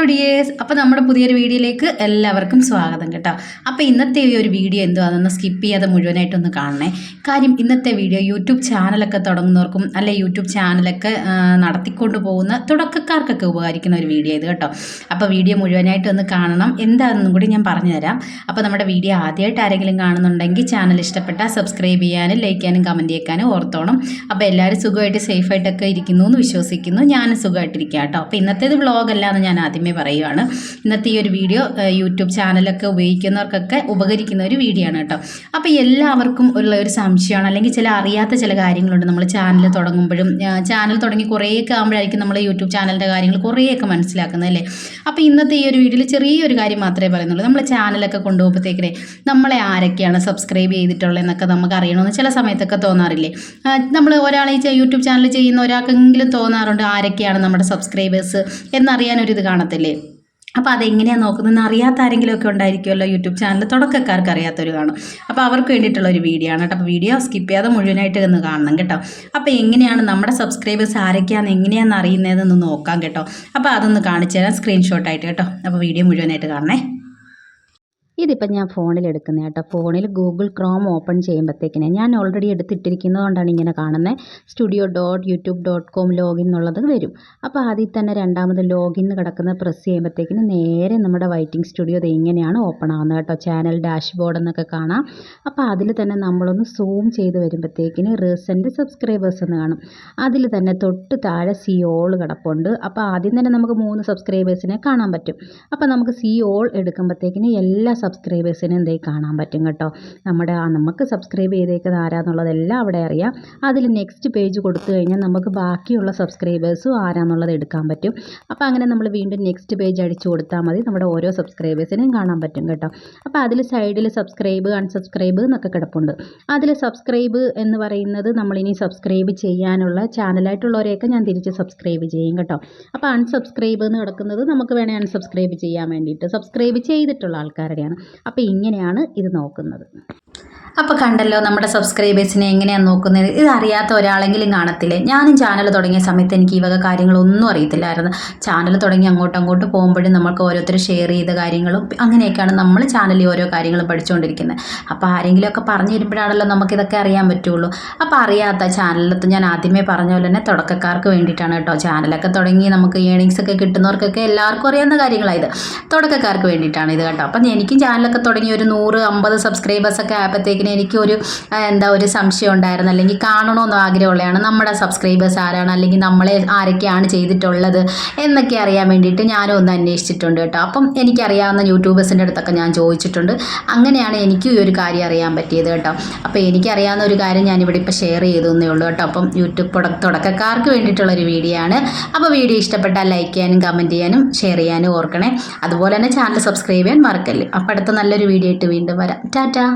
Hello dears. അപ്പോൾ നമ്മുടെ പുതിയൊരു വീഡിയോയിലേക്ക് എല്ലാവർക്കും സ്വാഗതം കേട്ടോ. അപ്പോൾ ഇന്നത്തെ ഈ ഒരു വീഡിയോ എന്തുവാണെന്ന് സ്കിപ്പ് ചെയ്യാതെ മുഴുവനായിട്ടൊന്ന് കാണണേ. കാര്യം ഇന്നത്തെ വീഡിയോ യൂട്യൂബ് ചാനലൊക്കെ തുടങ്ങുന്നവർക്കും അല്ലെ യൂട്യൂബ് ചാനലൊക്കെ നടത്തിക്കൊണ്ട് പോകുന്ന തുടക്കക്കാർക്കൊക്കെ ഉപകരിക്കുന്ന ഒരു വീഡിയോ ഇത് കേട്ടോ. അപ്പോൾ വീഡിയോ മുഴുവനായിട്ടൊന്ന് കാണണം. എന്താണെന്നും കൂടി ഞാൻ പറഞ്ഞു തരാം അപ്പോൾ നമ്മുടെ വീഡിയോ ആദ്യമായിട്ട് ആരെങ്കിലും കാണുന്നുണ്ടെങ്കിൽ ചാനൽ ഇഷ്ടപ്പെട്ടാൽ സബ്സ്ക്രൈബ് ചെയ്യാനും ലൈക്ക് ചെയ്യാനും കമന്റ് ചെയ്യാനും ഓർത്തോണം. അപ്പോൾ എല്ലാവരും സുഖമായിട്ട് സേഫായിട്ടൊക്കെ ഇരിക്കുന്നു എന്ന് വിശ്വസിക്കുന്നു. ഞാനും സുഖമായിട്ടിരിക്കാം കേട്ടോ. അപ്പോൾ ഇന്നത്തേത് വ്ളോഗല്ല എന്ന് ഞാൻ ആദ്യമേ പറയുവാണ്. ഇന്നത്തെ ഈ ഒരു വീഡിയോ യൂട്യൂബ് ചാനലൊക്കെ ഉപയോഗിക്കുന്നവർക്കൊക്കെ ഉപകരിക്കുന്ന ഒരു വീഡിയോ ആണ് കേട്ടോ. അപ്പോൾ എല്ലാവർക്കും ഉള്ള ഒരു സംശയമാണ് അല്ലെങ്കിൽ ചില അറിയാത്ത ചില കാര്യങ്ങളുണ്ട് നമ്മൾ ചാനൽ തുടങ്ങുമ്പോഴും. ചാനൽ തുടങ്ങി കുറേയൊക്കെ ആകുമ്പോഴായിരിക്കും നമ്മൾ യൂട്യൂബ് ചാനലിന്റെ കാര്യങ്ങൾ കുറേയൊക്കെ മനസ്സിലാക്കുന്നത് അല്ലേ? അപ്പോൾ ഇന്നത്തെ ഈ ഒരു വീഡിയോയിൽ ചെറിയൊരു കാര്യം മാത്രമേ പറയുന്നുള്ളൂ. നമ്മൾ ചാനലൊക്കെ കൊണ്ടുപോകുമ്പോഴത്തേക്കിനെ നമ്മളെ ആരൊക്കെയാണ് സബ്സ്ക്രൈബ് ചെയ്തിട്ടുള്ളതെന്നൊക്കെ നമുക്ക് അറിയണമെന്ന് ചില സമയത്തൊക്കെ തോന്നാറില്ലേ? നമ്മൾ ഒരാളെ യൂട്യൂബ് ചാനൽ ചെയ്യുന്ന ഒരാൾക്കെങ്കിലും തോന്നാറുണ്ട് ആരൊക്കെയാണ് നമ്മുടെ സബ്സ്ക്രൈബേഴ്സ് എന്നറിയാനൊരിത് കാണത്തില്ലേ. അപ്പോൾ അതെങ്ങനെയാണ് നോക്കുന്നതെന്ന് അറിയാത്ത ആരെങ്കിലുമൊക്കെ ഉണ്ടായിരിക്കുമല്ലോ യൂട്യൂബ് ചാനൽ. തുടക്കക്കാർക്ക് അറിയാത്തൊരു കാണും. അപ്പോൾ അവർക്ക് വേണ്ടിയിട്ടുള്ള ഒരു വീഡിയോ ആണ് കേട്ടോ. അപ്പോൾ വീഡിയോ സ്കിപ്പ് ചെയ്യാതെ മുഴുവനായിട്ട് ഒന്ന് കാണണം കേട്ടോ. അപ്പോൾ എങ്ങനെയാണ് നമ്മുടെ സബ്സ്ക്രൈബേഴ്സ് ആരൊക്കെയാണെന്ന് എങ്ങനെയാണെന്ന് അറിയുന്നതെന്ന് നോക്കാം കേട്ടോ. അപ്പോൾ അതൊന്ന് കാണിച്ചു തരാം. സ്ക്രീൻഷോട്ടായിട്ട് കേട്ടോ. അപ്പോൾ വീഡിയോ മുഴുവനായിട്ട് കാണണേ. ഇതിപ്പം ഞാൻ ഫോണിൽ എടുക്കുന്ന കേട്ടോ. ഫോണിൽ ഗൂഗിൾ ക്രോം ഓപ്പൺ ചെയ്യുമ്പോഴത്തേക്കിനെ ഞാൻ ഓൾറെഡി എടുത്തിട്ടിരിക്കുന്നതുകൊണ്ടാണ് ഇങ്ങനെ കാണുന്നത് studio dot YouTube dot com login എന്നുള്ളത് വരും. അപ്പോൾ ആദ്യം തന്നെ രണ്ടാമത് ലോഗിൻ കിടക്കുന്ന പ്രസ് ചെയ്യുമ്പോഴത്തേക്കിന് നേരെ നമ്മുടെ വൈറ്റിംഗ് സ്റ്റുഡിയോ ഇത് ഇങ്ങനെയാണ് ഓപ്പൺ ആവുന്നത് കേട്ടോ. ചാനൽ ഡാഷ്ബോർഡ് എന്നൊക്കെ കാണാം. അപ്പോൾ അതിൽ തന്നെ നമ്മളൊന്ന് സൂം ചെയ്ത് വരുമ്പോഴത്തേക്കിന് റീസെന്റ് സബ്സ്ക്രൈബേഴ്സ് എന്ന് കാണും. അതിൽ തന്നെ തൊട്ട് താഴെ സി ഓൾ കിടപ്പുണ്ട്. അപ്പോൾ ആദ്യം തന്നെ നമുക്ക് മൂന്ന് സബ്സ്ക്രൈബേഴ്സിനെ കാണാൻ പറ്റും. അപ്പോൾ നമുക്ക് സി ഓൾ എടുക്കുമ്പോഴത്തേക്കിന് എല്ലാ സബ്സ്ക്രൈബേഴ്സിനും എന്തേ കാണാൻ പറ്റും കേട്ടോ. നമ്മുടെ ആ നമുക്ക് സബ്സ്ക്രൈബ് ചെയ്തേക്കുന്നത് ആരാന്നുള്ളതെല്ലാം അവിടെ അറിയാം. അതിൽ നെക്സ്റ്റ് പേജ് കൊടുത്തു കഴിഞ്ഞാൽ നമുക്ക് ബാക്കിയുള്ള സബ്സ്ക്രൈബേഴ്സും ആരാന്നുള്ളത് എടുക്കാൻ പറ്റും. അപ്പോൾ അങ്ങനെ നമ്മൾ വീണ്ടും നെക്സ്റ്റ് പേജ് അടിച്ചു കൊടുത്താൽ മതി. നമ്മുടെ ഓരോ സബ്സ്ക്രൈബേഴ്സിനെയും കാണാൻ പറ്റും കേട്ടോ. അപ്പോൾ അതിൽ സൈഡിൽ സബ്സ്ക്രൈബ് അൺസബ്സ്ക്രൈബ് എന്നൊക്കെ കിടപ്പുണ്ട്. അതിൽ സബ്സ്ക്രൈബ് എന്ന് പറയുന്നത് നമ്മളിനി സബ്സ്ക്രൈബ് ചെയ്യാനുള്ള ചാനലായിട്ടുള്ളവരെയൊക്കെ ഞാൻ തിരിച്ച് സബ്സ്ക്രൈബ് ചെയ്യും കേട്ടോ. അപ്പോൾ അൺസബ്സ്ക്രൈബ് എന്ന് കിടക്കുന്നത് നമുക്ക് വേണേൽ അൺസബ്സ്ക്രൈബ് ചെയ്യാൻ വേണ്ടിയിട്ട് സബ്സ്ക്രൈബ് ചെയ്തിട്ടുള്ള ആൾക്കാരുടെയാണ്. അപ്പോൾ ഇങ്ങനെയാണ് ഇത് നോക്കുന്നത്. അപ്പോൾ കണ്ടല്ലോ നമ്മുടെ സബ്സ്ക്രൈബേഴ്സിനെ എങ്ങനെയാണ് നോക്കുന്നത്? ഇത് അറിയാത്ത ഒരാളെങ്കിലും കാണത്തില്ലേ? ഞാനും ചാനൽ തുടങ്ങിയ സമയത്ത് എനിക്ക് ഈ വക കാര്യങ്ങളൊന്നും അറിയത്തില്ലായിരുന്നു. ചാനൽ തുടങ്ങി അങ്ങോട്ടും അങ്ങോട്ട് പോകുമ്പോഴും നമുക്ക് ഓരോരുത്തർ ഷെയർ ചെയ്ത കാര്യങ്ങളും അങ്ങനെയൊക്കെയാണ് നമ്മൾ ചാനലിൽ ഓരോ കാര്യങ്ങളും പഠിച്ചുകൊണ്ടിരിക്കുന്നത്. അപ്പോൾ ആരെങ്കിലുമൊക്കെ പറഞ്ഞു തരുമ്പോഴാണല്ലോ നമുക്കിതൊക്കെ അറിയാൻ പറ്റുള്ളൂ. അപ്പോൾ അറിയാത്ത ചാനലിലത്ത് ഞാൻ ആദ്യമേ പറഞ്ഞ പോലെ തന്നെ തുടക്കക്കാർക്ക് വേണ്ടിയിട്ടാണ് കേട്ടോ ചാനലൊക്കെ തുടങ്ങി നമുക്ക് ഏണിങ്സ് ഒക്കെ കിട്ടുന്നവർക്കൊക്കെ എല്ലാവർക്കും അറിയാവുന്ന കാര്യങ്ങളായത് തുടക്കക്കാർക്ക് വേണ്ടിയിട്ടാണ് ഇത് കേട്ടോ. അപ്പം എനിക്കും ചാനലൊക്കെ തുടങ്ങി ഒരു നൂറ് അമ്പത് സബ്സ്ക്രൈബേഴ്സൊക്കെ ആയപ്പോഴത്തേക്കിന് എനിക്കൊരു എന്താ ഒരു സംശയം ഉണ്ടായിരുന്നു. അല്ലെങ്കിൽ കാണണമെന്ന് ആഗ്രഹമുള്ളതാണ് നമ്മുടെ സബ്സ്ക്രൈബേഴ്സ് ആരാണ്? അല്ലെങ്കിൽ നമ്മളെ ആരൊക്കെയാണ് ചെയ്തിട്ടുള്ളത് എന്നൊക്കെ അറിയാൻ വേണ്ടിയിട്ട് ഞാനും ഒന്ന് അന്വേഷിച്ചിട്ടുണ്ട് കേട്ടോ. അപ്പം എനിക്കറിയാവുന്ന യൂട്യൂബേഴ്സിന്റെ അടുത്തൊക്കെ ഞാൻ ചോദിച്ചിട്ടുണ്ട്. അങ്ങനെയാണ് എനിക്കും ഈ ഒരു കാര്യം അറിയാൻ പറ്റിയത് കേട്ടോ. അപ്പോൾ എനിക്കറിയാവുന്ന ഒരു കാര്യം ഞാനിവിടെ ഇപ്പോൾ ഷെയർ ചെയ്തു എന്നേ ഉള്ളൂ കേട്ടോ. അപ്പം യൂട്യൂബ് തുട- തുടക്കക്കാർക്ക് വേണ്ടിയിട്ടുള്ളൊരു വീഡിയോ ആണ്. അപ്പോൾ വീഡിയോ ഇഷ്ടപ്പെട്ടാൽ ലൈക്ക് ചെയ്യാനും കമന്റ് ചെയ്യാനും ഷെയർ ചെയ്യാനും ഓർക്കണേ. അതുപോലെ തന്നെ ചാനൽ സബ്സ്ക്രൈബ് ചെയ്യാൻ മറക്കല്ലേ. അപ്പോൾ അടുത്ത നല്ലൊരു വീഡിയോ ആയിട്ട് വീണ്ടും വരാം. ടാറ്റാ.